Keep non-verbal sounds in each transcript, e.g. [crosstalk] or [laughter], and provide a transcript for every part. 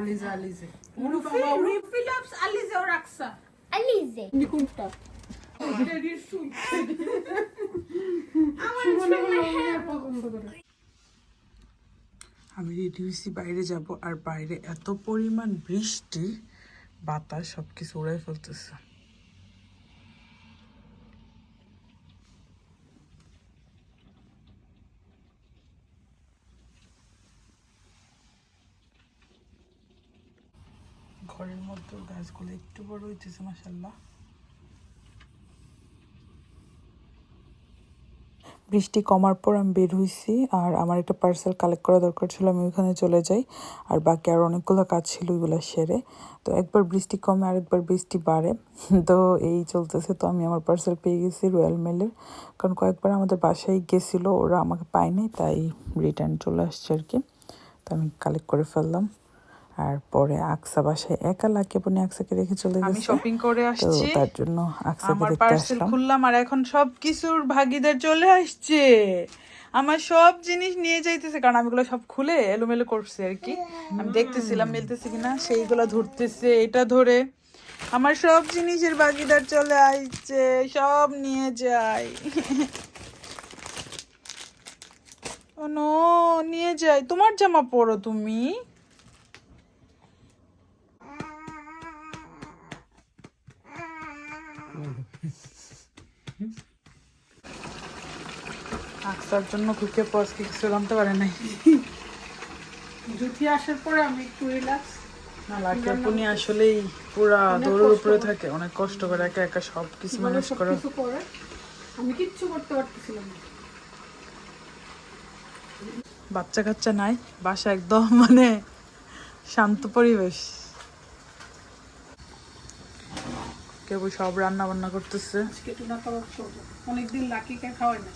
Alize, Alize. Rufi, Rufi loves Alize or Aksa. Alize. Nikunta. আমি ready হয়েছি বাইরে যাব আর বাইরে এত পরিমাণ বৃষ্টি বাতাস সব কিছু উড়াই ফেলতেছে ঘরের মধ্যে গাছগুলো একটু বড় হইতেছে মাসাল্লাহ বৃষ্টি কমার পর আমি বের হয়েছি আর আমার একটা পার্সেল কালেক্ট করা দরকার ছিল, আমি ওইখানে চলে যাই। আর বাকি আর অনেকগুলো কাজ ছিল ওইগুলো সেরে। তো একবার বৃষ্টি কমে আরেকবার বৃষ্টি বাড়ে। [laughs] তো এই চলতেছে, তো আমি আমার পার্সেল পেয়ে গেছি রয়্যাল মেলের কারণ কয়েকবার আমাদের বাসায় গেছিল, ওরা আমাকে পায়নি তাই রিটার্ন চলে আসছে আর কি। তো আমি কালেক্ট করে ফেললাম। আর পরে আকসা বাসায় একা লাগে বনে আকসাকে রেখে চলে গেছে। আমি শপিং করে আসছি। তার জন্য আকসাকে আমার দেখতে পার্সেল আসলাম। খুললাম আর এখন সব কিছুর ভাগিদার চলে আসছে। আমার সব জিনিস নিয়ে যাইতেছে কারণ আমি এগুলো সব খুলে এলোমেলো করছি আর কি। আমি দেখতেছিলাম মিলতেছে কিনা সেইগুলো ধরতেছে এটা ধরে। আমার সব জিনিসের ভাগিদার চলে আসছে সব নিয়ে যাই। ও নো নিয়ে যাই। তোমার জামা পরো তুমি? আকসার জন্য কিছু পারে নাই। জুথি আসার পরে আমি একটু রিল্যাক্স না লাকি আপনি আসলেই পুরা দৌড়ের উপরে থাকে অনেক কষ্ট করে একা একা সব কিছু ম্যানেজ করে। আমি কিচ্ছু করতে পারতেছিলাম না। বাচ্চা কাচ্চা নাই বাসা একদম [laughs] মানে শান্ত পরিবেশ। কেউ সব রান্না বান্না করতেছে অনেকদিন লাকিকে খাওয়াই না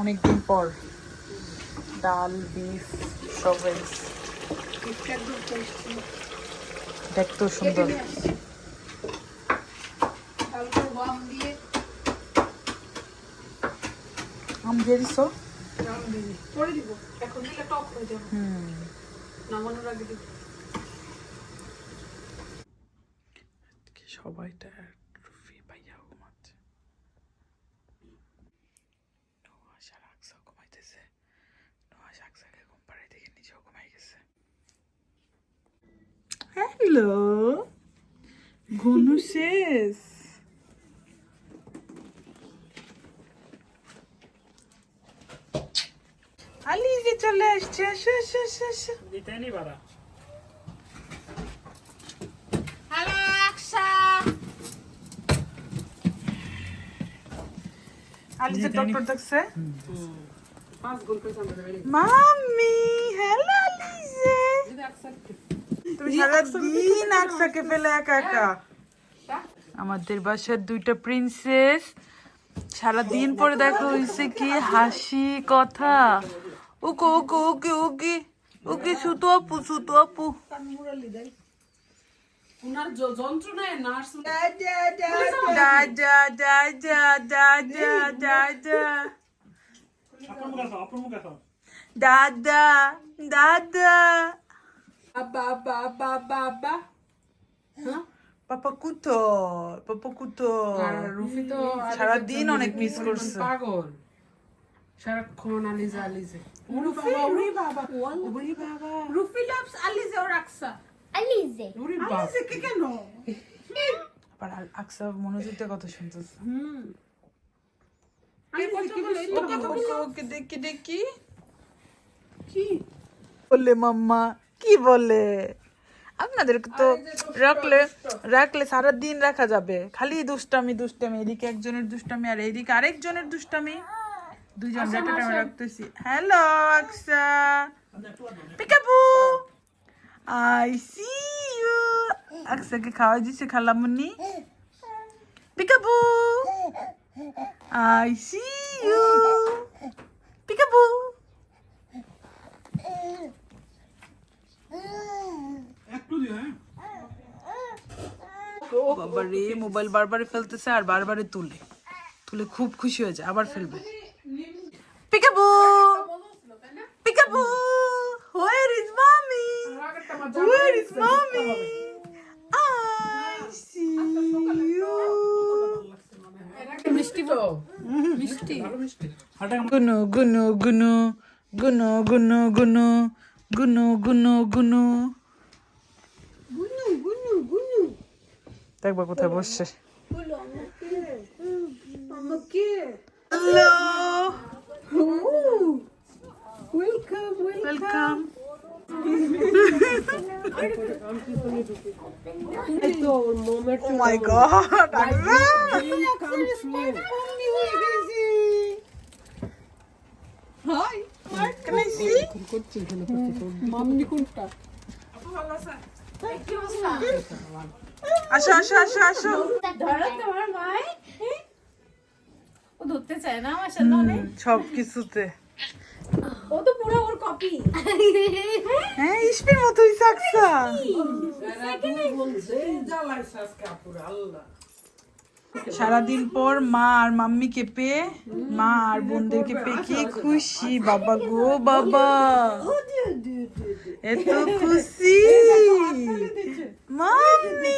অনেকদিন পর। ডাল বিফ সব দেখতেও সুন্দর। আম দিয়ে দিছো? পরে দিব। এখন দিলে টক হয়ে যাবে। হুম। নামানোর আগে দিব। সবাই টায়ার্ড রুফি ভাইয়া ঘুমাচ্ছে নোয়াজ আর আকসা ঘুমাইতেছে নোয়াজ আকসাকে ঘুম পাড়াই দেখে নিজেও ঘুমাই গেছে হ্যালো। ঘনু শেষ। আলি যে চলে আসছে আসো আসো আসো আসো। Hello, Aksa. আলি যে ডক্টর দেখছে। মাম্মি হ্যালো যদি accept তুমি সারা দিন আকসাকে ফেলে একা একা? আমাদের বাসার দুইটা প্রিন্সেস সারাদিন পরে দেখা হয়েছে কি হাসি কথা। ওকে ওকে ওকে ওকে ওকে সুতো আপু সুতো আপু। দাদা দাদা। বাবা বাবা বাবা হ্যাঁ? পাপা কুতো পাপা কুতো আর রুফি তো সারাদিন অনেক মিস করছে। পাগল। সারাক্ষণ আলিজে আলিজে। বাবা উড়ি বাবা। উড়ি বাবা। Rufi loves Alize or Aksa. Alize. উড়ি বাবা। কেন? আবার আকসা মনোযোগ কথা শুনতেছে। ওকে দেখি দেখি। কি? বলে মাম্মা কি বলে? আপনাদের তো রাখলে রাখলে সারা দিন রাখা যাবে। খালি দুষ্টামি দুষ্টামি এদিকে একজনের দুষ্টামি আর এদিকে আরেকজনের দুষ্টামি। দুইজন একটা টাইমে রাখতেছি। Hello Aksa. Peekaboo. I see you. আকসাকে খাওয়া দিছে খালামুনি peekaboo. I see you peekaboo বাবারে মোবাইল বারবারে ফেলতেছে আর বারবারে তুলে। তুলে খুব খুশি হয়ে যায় আবার ফেলবে। পিকাবু পিকাবু হোয়ার ইজ মামি? I see you. মিষ্টি তো মিষ্টি। ভালো মিষ্টি Gunu, gunu, gunu, gunu, gunu, gunu, gunu, দেখব কোথায় বসছে hello welcome welcome oh my god! Hi! Can I see? Mommy, kunta. আসো আসো আসো আসো। ধরো তোমার ভাই ও ধরতে চায় না মাশাআল্লাহ অনেক। সব কিছুতে। ও তো পুরো ওর কপি হ্যাঁ ইসপির মতোই সাকসা সারাদিন পর মা আর মাম্মিকে পেয়ে মা আর বোনদেরকে পেয়ে কি খুশি। বাবা গো বাবা। এত খুশি। মাম্মি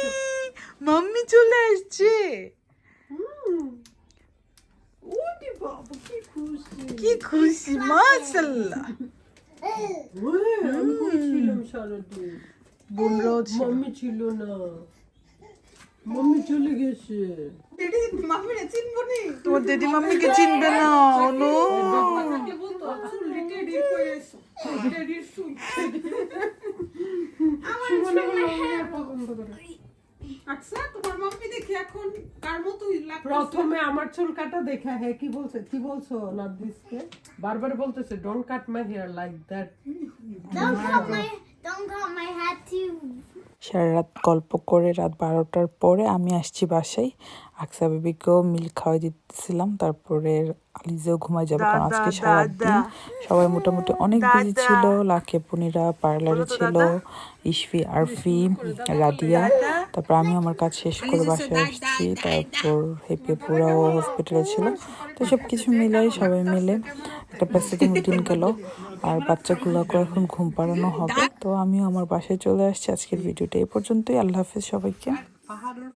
মাম্মি চলে আসছে। কি খুশি মাশাল্লাহ বোনরাও ছিল। মাম্মি ছিল না। মম্মি চলে গেছে। তোমার মাম্মি মাম্মিকে চিনবে না অনু। প্রথমে আমার চুল কাটা দেখা হ্যাঁ কি বলছে কি বলছো নাদিসকে? বারবার বলতেছে don't cut my hair like that সারা রাত গল্প করে রাত বারোটার পরে আমি আসছি বাসায়। আকসা বেবিকেও মিল্ক খাওয়াই দিতেছিলাম তারপরে আলিজেও ঘুমাই যাবে কারণ আজকে সারাদিন সবাই মোটামুটি অনেক বিজি ছিল লাখে পুনিরা পার্লারে ছিল ইশফি আরফি রাদিয়া তারপর আমি আমার কাজ শেষ করে বাসায় আসছি তারপর হেপে পুরাও হসপিটালে ছিল। তো সব কিছু মিলাই সবাই মিলে একটা ব্যস্ততম দিন গেল আর বাচ্চাগুলোকে এখন ঘুম পাড়ানো হবে। তো আমিও আমার বাসায় চলে আসছি আজকের ভিডিওটা এই পর্যন্তই। আল্লাহ হাফিজ সবাইকে।